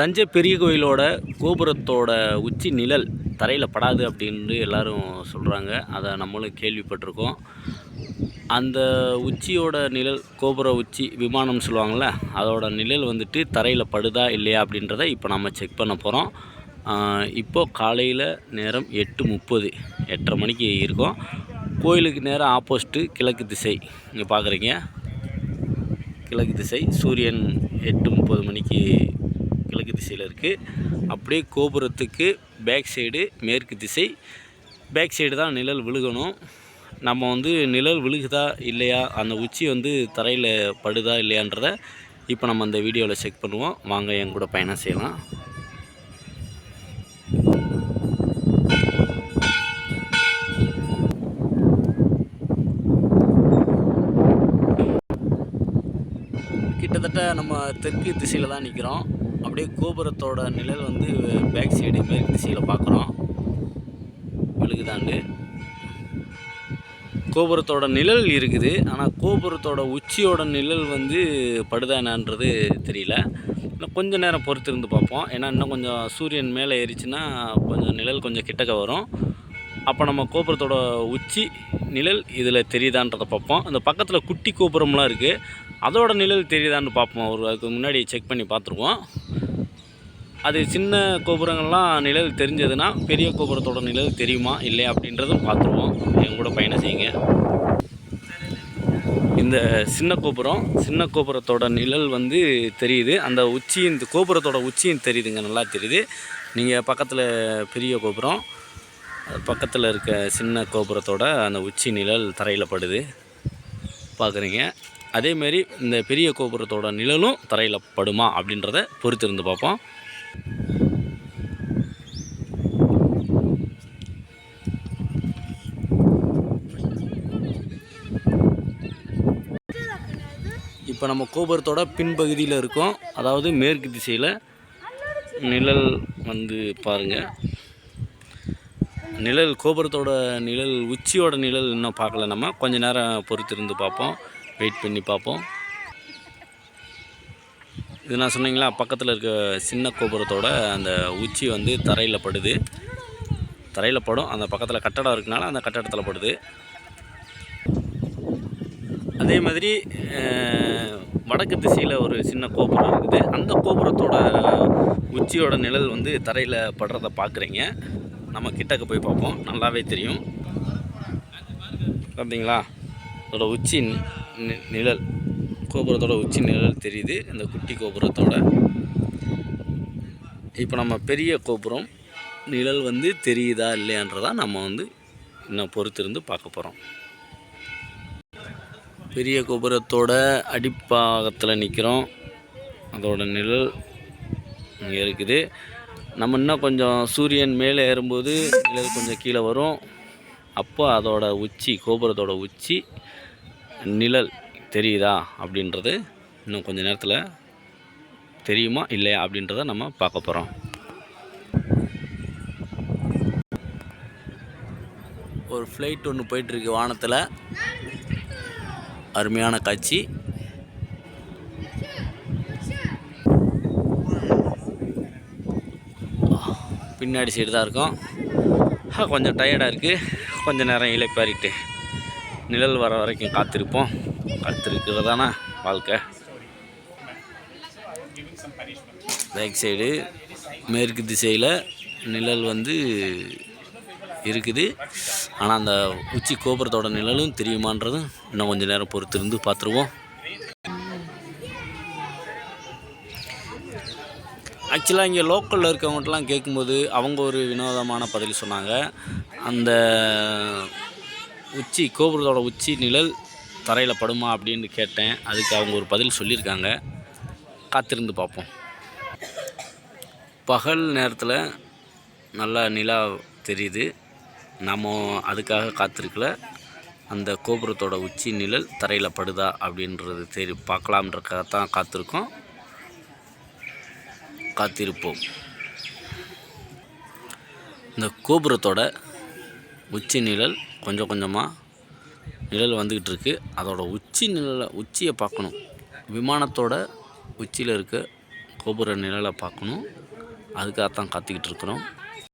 தஞ்சை பெரிய கோயிலோட கோபுரத்தோட உச்சி நிழல் தரையில் படாது அப்படின்னு எல்லாரும் சொல்கிறாங்க அதை நம்மளும் கேள்விப்பட்டிருக்கோம். அந்த உச்சியோட நிழல் கோபுர உச்சி விமானம் சொல்லுவாங்கள்ல அதோட நிழல் வந்துட்டு தரையில் படுதா இல்லையா அப்படின்றத இப்போ நம்ம செக் பண்ண போகிறோம் இப்போது காலையில் நேரம் எட்டு முப்பது எட்டரை மணிக்கு இருக்கும். கோயிலுக்கு நேரம் ஆப்போசிட்டு கிழக்கு திசை. இங்கே பார்க்குறீங்க கிழக்கு திசை சூரியன் எட்டு முப்பது மணிக்கு கிழக்கு திசையில் இருக்குது அப்படியே கோபுரத்துக்கு பேக் சைடு மேற்கு திசை. பேக் சைடு தான் நிழல் விழுகணும். நம்ம வந்து நிழல் விழுகுதா இல்லையா? அந்த உச்சி வந்து தரையில் படுதா இல்லையான்றத இப்போ நம்ம அந்த வீடியோவில் செக் பண்ணுவோம். வாங்க என் கூட பயணம் செய்யலாம். கிட்டத்தட்ட நம்ம தெற்கு திசையில் தான் நிற்கிறோம் அப்படியே கோபுரத்தோட நிழல் வந்து பேக் சைடு மேற்கு திசையில் பார்க்குறோம் விழுகுதாண்டு. கோபுரத்தோட நிழல் இருக்குது. ஆனால் கோபுரத்தோட உச்சியோட நிழல் வந்து படுதா என்னன்றது தெரியல. இன்னும் கொஞ்சம் நேரம் பொறுத்து இருந்து பார்ப்போம். ஏன்னா இன்னும் கொஞ்சம் சூரியன் மேலே ஏறிச்சுன்னா கொஞ்சம் நிழல் கொஞ்சம் கிட்டக்க வரும். அப்போ நம்ம கோபுரத்தோட உச்சி நிழல் இதில் தெரியுதான்றதை பார்ப்போம். அந்த பக்கத்தில் குட்டி கோபுரம்லாம் இருக்குது அதோட நிழல் தெரியுதான்னு பார்ப்போம். ஒரு அதுக்கு முன்னாடி செக் பண்ணி பார்த்துருவோம். அது சின்ன கோபுரங்கள்லாம் நிழல் தெரிஞ்சதுன்னா பெரிய கோபுரத்தோட நிழல் தெரியுமா இல்லையா அப்படின்றதும் பார்த்துருவோம். என் கூட பயணம் செய்யுங்க. இந்த சின்ன கோபுரம் சின்ன கோபுரத்தோட நிழல் வந்து தெரியுது. அந்த உச்சியின் இந்த கோபுரத்தோட உச்சியும் தெரியுதுங்க நல்லா தெரியுது. நீங்கள் பக்கத்தில் பெரிய கோபுரம் பக்கத்தில் இருக்க சின்ன கோபுரத்தோட அந்த உச்சி நிழல் தரையில் படுது. பார்க்குறீங்க அதேமாரி இந்த பெரிய கோபுரத்தோட நிழலும் தரையில் படுமா அப்படின்றத பொறுத்திருந்து பார்ப்போம். இப்போ நம்ம கோபுரத்தோட பின்பகுதியில் இருக்கோம். அதாவது மேற்கு திசையில் நிழல் வந்து பாருங்கள் நிழல் கோபுரத்தோட நிழல் உச்சியோட நிழல் இன்னும் பார்க்கல நம்ம. கொஞ்ச நேரம் பொறுத்திருந்து பார்ப்போம். வெயிட் பண்ணி பார்ப்போம். இது நான் சொன்னீங்களா? பக்கத்தில் இருக்க சின்ன கோபுரத்தோட அந்த உச்சி வந்து தரையில் படுது. தரையில் படும். அந்த பக்கத்தில் கட்டடம் இருக்கனால அந்த கட்டடத்தில் படுது. அதே மாதிரி வடக்கு திசையில் ஒரு சின்ன கோபுரம் இருக்குது. அந்த கோபுரத்தோட உச்சியோட நிழல் வந்து தரையில் படுறத பார்க்குறீங்க. நம்ம கிட்டக்கு போய் பார்ப்போம். நல்லாவே தெரியும். பார்த்தீங்களா அதோட உச்சி நிழல். கோபுரத்தோட உச்சி நிழல் தெரியுது. இந்த குட்டி கோபுரத்தோட. இப்போ நம்ம பெரிய கோபுரம் நிழல் வந்து தெரியுதா இல்லையான்றதா நம்ம வந்து இன்னும் பொறுத்திருந்து பார்க்க போகிறோம் பெரிய கோபுரத்தோட அடிப்பாகத்தில் நிற்கிறோம் அதோட நிழல் இங்கே இருக்குது. நம்ம இன்னும் கொஞ்சம் சூரியன் மேலே ஏறும்போது நிழல் கொஞ்சம் கீழே வரும். அப்போ அதோட உச்சி கோபுரத்தோட உச்சி நிழல் தெரியுதா அப்படின்றது இன்னும் கொஞ்சம் நேரத்தில் தெரியுமா இல்லையா அப்படின்றத நம்ம பார்க்க போகிறோம் ஒரு ஃப்ளைட் ஒன்று போயிட்டுருக்கு வானத்தில். அருமையான காட்சி. பின்னாடி சைடு தான் இருக்கும். கொஞ்சம் டயர்டாக இருக்குது கொஞ்சம் நேரம் இலைப்பாரிட்டு நிழல் வர வரைக்கும் காத்திருப்போம். காத்திருக்கிறது தானே வாழ்க்கை? பேக் சைடு மேற்கு திசையில் நிழல் வந்து இருக்குது. ஆனால் அந்த உச்சி கோபுரத்தோட நிழலும் தெரியுமான்றதும் இன்னும் கொஞ்சம் நேரம் பொறுத்திருந்து பார்த்துருவோம். ஆக்சுவலாக இங்கே லோக்கலில் இருக்கவங்கட்டலாம் கேட்கும்போது அவங்க ஒரு வினோதமான பதில் சொன்னாங்க. அந்த உச்சி கோபுரத்தோட உச்சி நிழல் தரையில் படுமா அப்படின்னு கேட்டேன். அதுக்கு அவங்க ஒரு பதில் சொல்லியிருக்காங்க. காத்திருந்து பார்ப்போம். பகல் நேரத்தில் நல்லா நிலா தெரியுது. நம்ம அதுக்காக காத்திருக்கல. அந்த கோபுரத்தோட உச்சி நிழல் தரையில் படுதா அப்படின்றது தெரி பார்க்கலாம்ன்றக்காக தான் காத்திருக்கோம். காத்திருப்போம். இந்த கோபுரத்தோட உச்சி நிழல் கொஞ்சம் கொஞ்சமாக நிழல் வந்துக்கிட்டு இருக்குது அதோட உச்சி நிழலை உச்சியை பார்க்கணும். விமானத்தோட உச்சியில் இருக்க கோபுர நிழலை பார்க்கணும். அதுக்காகத்தான் காத்துக்கிட்டு இருக்கிறோம்